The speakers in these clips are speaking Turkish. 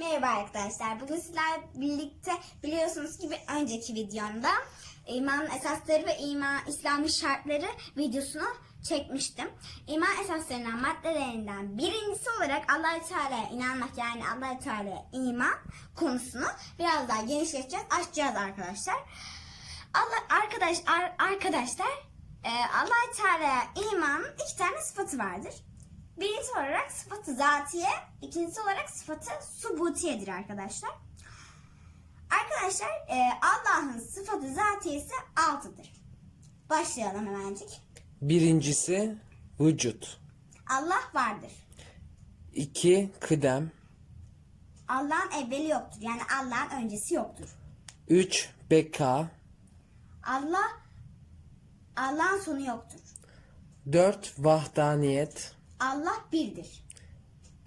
Merhaba arkadaşlar. Bugün sizlerle birlikte biliyorsunuz ki bir önceki videomda imanın esasları ve iman İslami şartları videosunu çekmiştim. İman esaslarından maddelerinden birincisi olarak Allah Teala'ya inanmak yani Allah Teala'ya iman konusunu biraz daha genişleteceğiz, açacağız arkadaşlar. Allah arkadaş ar- arkadaşlar e, Allah Teala'ya imanın iki tane sıfatı vardır. Birincisi olarak sıfatı zatiye, ikincisi olarak sıfatı subutiyedir arkadaşlar. Arkadaşlar e, Allah'ın sıfatı zatiyesi altıdır. Başlayalım hemencik. Birincisi vücut. Allah vardır. İki kıdem. Allah'ın evveli yoktur. Yani Allah'ın öncesi yoktur. Üç beka. Allah Allah'ın sonu yoktur. Dört vahdaniyet. Allah birdir.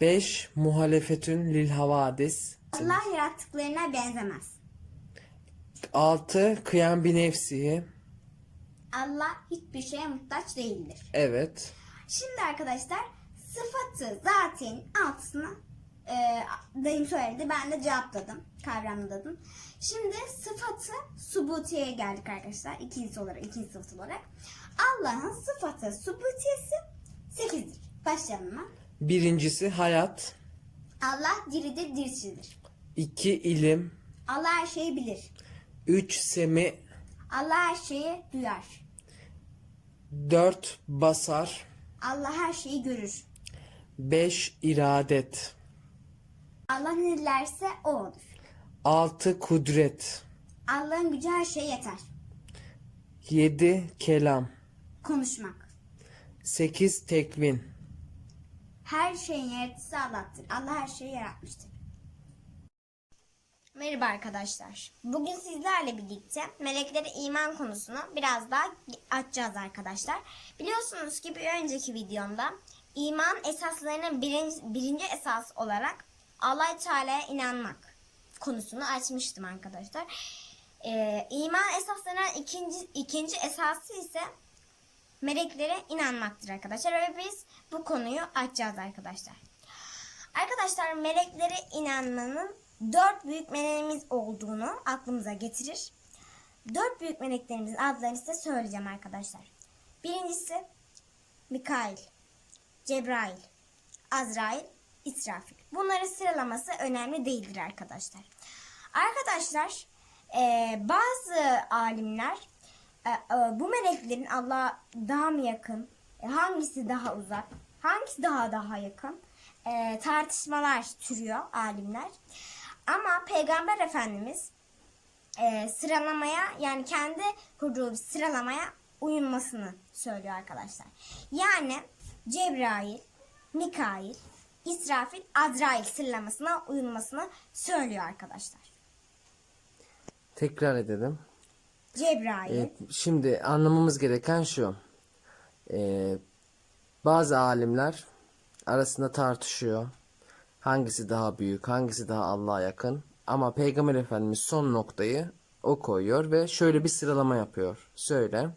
Beş muhalefetün lil havadis. Allah yarattıklarına benzemez. Altı kıyam bi nefsihi. Allah hiçbir şeye muhtaç değildir. Evet. Şimdi arkadaşlar sıfatı zaten altısını e, dayım söyledi. Ben de cevapladım. Kavramladım. Şimdi sıfatı subutiye geldik arkadaşlar. İkincisi olarak, ikinci sıfat olarak. Allah'ın sıfatı subutiyesi 8'dir. Başlayalım mı? Birincisi hayat. Allah diridir, dirçidir. İki ilim. Allah her şeyi bilir. Üç semi. Allah her şeyi duyar. Dört basar. Allah her şeyi görür. Beş iradet. Allah ne dilerse o olur. Altı kudret. Allah'ın gücü her şeye yeter. Yedi kelam. Konuşmak. Sekiz tekvin. Her şeyin yaratıcısı Allah'tır. Allah her şeyi yaratmıştır. Merhaba arkadaşlar. Bugün sizlerle birlikte meleklere iman konusunu biraz daha açacağız arkadaşlar. Biliyorsunuz ki bir önceki videomda iman esaslarının birinci, birinci esas olarak allah Teala'ya inanmak konusunu açmıştım arkadaşlar. Ee, iman esaslarının ikinci, ikinci esası ise meleklere inanmaktır arkadaşlar ve biz bu konuyu açacağız arkadaşlar. Arkadaşlar meleklere inanmanın dört büyük meleğimiz olduğunu aklımıza getirir. Dört büyük meleklerimizin adlarını size söyleyeceğim arkadaşlar. Birincisi Mikail, Cebrail, Azrail, İsrafil. Bunların sıralaması önemli değildir arkadaşlar. Arkadaşlar eee, bazı alimler e, e, bu meleklerin Allah'a daha mı yakın, e, hangisi daha uzak, hangisi daha daha yakın e, tartışmalar türüyor alimler. Ama Peygamber Efendimiz e, sıralamaya yani kendi kurduğu sıralamaya uyulmasını söylüyor arkadaşlar. Yani Cebrail, Mikail, İsrafil, Azrail sıralamasına uyulmasını söylüyor arkadaşlar. Tekrar edelim. Cebrail, Evet, şimdi anlamamız gereken şu. Ee, bazı alimler arasında tartışıyor. Hangisi daha büyük, hangisi daha Allah'a yakın. Ama Peygamber Efendimiz son noktayı o koyuyor ve şöyle bir sıralama yapıyor. Söyle.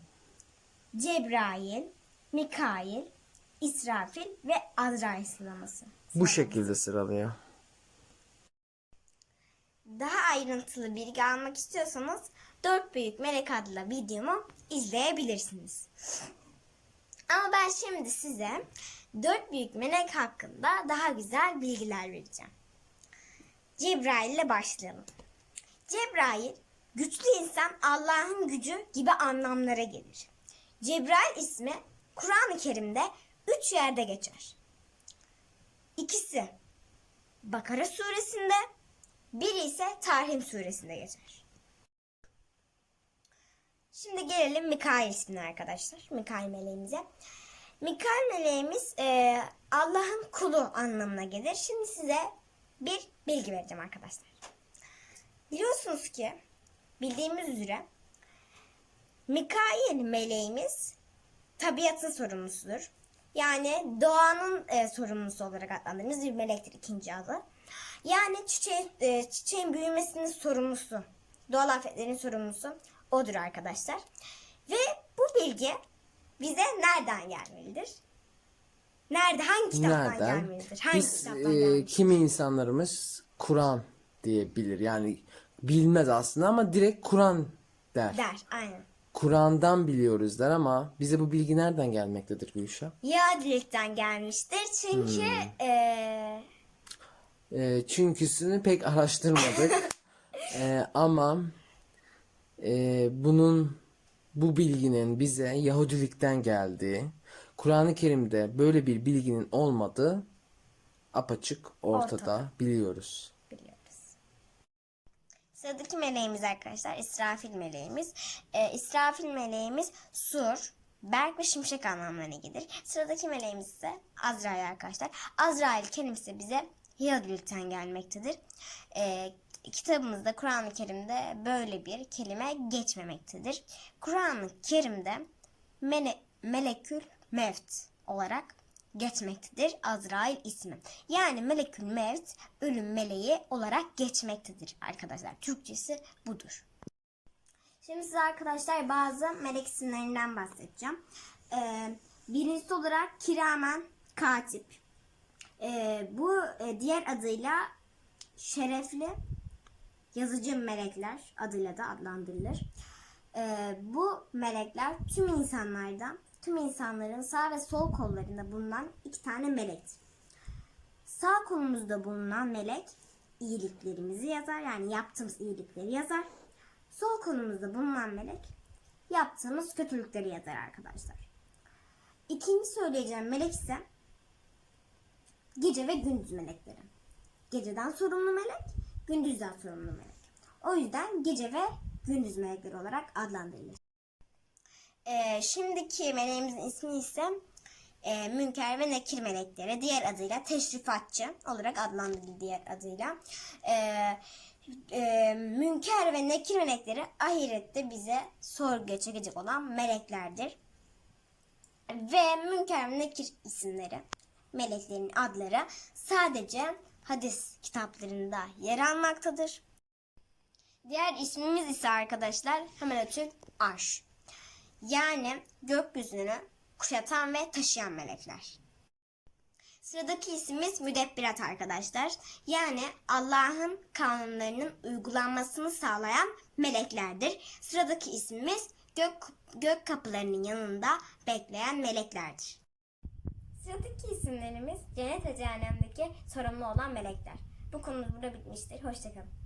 Cebrail, Mikail, İsrafil ve Azrail sıralaması. Bu şekilde sıralıyor. Daha ayrıntılı bilgi almak istiyorsanız Dört Büyük Melek adlı videomu izleyebilirsiniz. Ama ben şimdi size Dört Büyük Melek hakkında daha güzel bilgiler vereceğim. Cebrail ile başlayalım. Cebrail, güçlü insan Allah'ın gücü gibi anlamlara gelir. Cebrail ismi Kur'an-ı Kerim'de üç yerde geçer. İkisi Bakara suresinde, biri ise Tahrim suresinde geçer. Şimdi gelelim Mikail ismine arkadaşlar. Mikail meleğimize. Mikail meleğimiz e, Allah'ın kulu anlamına gelir. Şimdi size bir bilgi vereceğim arkadaşlar. Biliyorsunuz ki bildiğimiz üzere Mikail meleğimiz tabiatın sorumlusudur. Yani doğanın e, sorumlusu olarak adlandırdığımız bir melektir ikinci adı. Yani çiçeğin, e, çiçeğin büyümesinin sorumlusu, doğal afetlerin sorumlusu odur arkadaşlar. Ve bu bilgi bize nereden gelmelidir? Nerede, hangi kitaptan Nereden? gelmelidir? Hangi Biz kitaptan e, kimi insanlarımız Kur'an diye bilir. Yani bilmez aslında ama direkt Kur'an der. Der. Aynen. Kur'an'dan biliyoruz der ama bize bu bilgi nereden gelmektedir Gülşah? Yahudilikten gelmiştir. Çünkü Hmm. eee, E, çünküsünü pek araştırmadık. E, ama e, bunun bu bilginin bize Yahudilikten geldiği, Kur'an-ı Kerim'de böyle bir bilginin olmadığı apaçık ortada, Ortada. biliyoruz. biliyoruz. Sıradaki meleğimiz arkadaşlar İsrafil meleğimiz. Ee, İsrafil meleğimiz sur, berk ve şimşek anlamlarına gelir. Sıradaki meleğimiz ise Azrail arkadaşlar. Azrail kelimesi bize Yahudilikten gelmektedir. Ee, kitabımızda Kur'an-ı Kerim'de böyle bir kelime geçmemektedir. Kur'an-ı Kerim'de mele, melekül mevt olarak geçmektedir Azrail ismi. Yani melekül mevt ölüm meleği olarak geçmektedir arkadaşlar. Türkçesi budur. Şimdi size arkadaşlar bazı melek isimlerinden bahsedeceğim. Ee, birincisi olarak kiramen katip. Ee, bu e, diğer adıyla şerefli yazıcı melekler adıyla da adlandırılır. Ee, bu melekler tüm insanlardan, tüm insanların sağ ve sol kollarında bulunan iki tane melektir. Sağ kolumuzda bulunan melek iyiliklerimizi yazar. Yani yaptığımız iyilikleri yazar. Sol kolumuzda bulunan melek yaptığımız kötülükleri yazar arkadaşlar. İkinci söyleyeceğim melek ise gece ve gündüz melekleri. Geceden sorumlu melek, gündüzden sorumlu melek. O yüzden gece ve gündüz melekleri olarak adlandırılır. Ee, şimdiki meleğimizin ismi ise e, Münker ve Nekir melekleri. Diğer adıyla teşrifatçı olarak adlandırılır diğer adıyla. Ee, e, Münker ve Nekir melekleri ahirette bize sorguya çekecek olan meleklerdir. Ve Münker ve Nekir isimleri, meleklerin adları sadece hadis kitaplarında yer almaktadır. Diğer ismimiz ise arkadaşlar Hemeletül Arş. Yani gökyüzünü kuşatan ve taşıyan melekler. Sıradaki ismimiz Müdebbirat arkadaşlar. Yani Allah'ın kanunlarının uygulanmasını sağlayan meleklerdir. Sıradaki ismimiz gök, gök kapılarının yanında bekleyen meleklerdir. Sıradaki isimlerimiz cennet ve cehennemdeki sorumlu olan melekler. Bu konumuz burada bitmiştir. Hoşçakalın.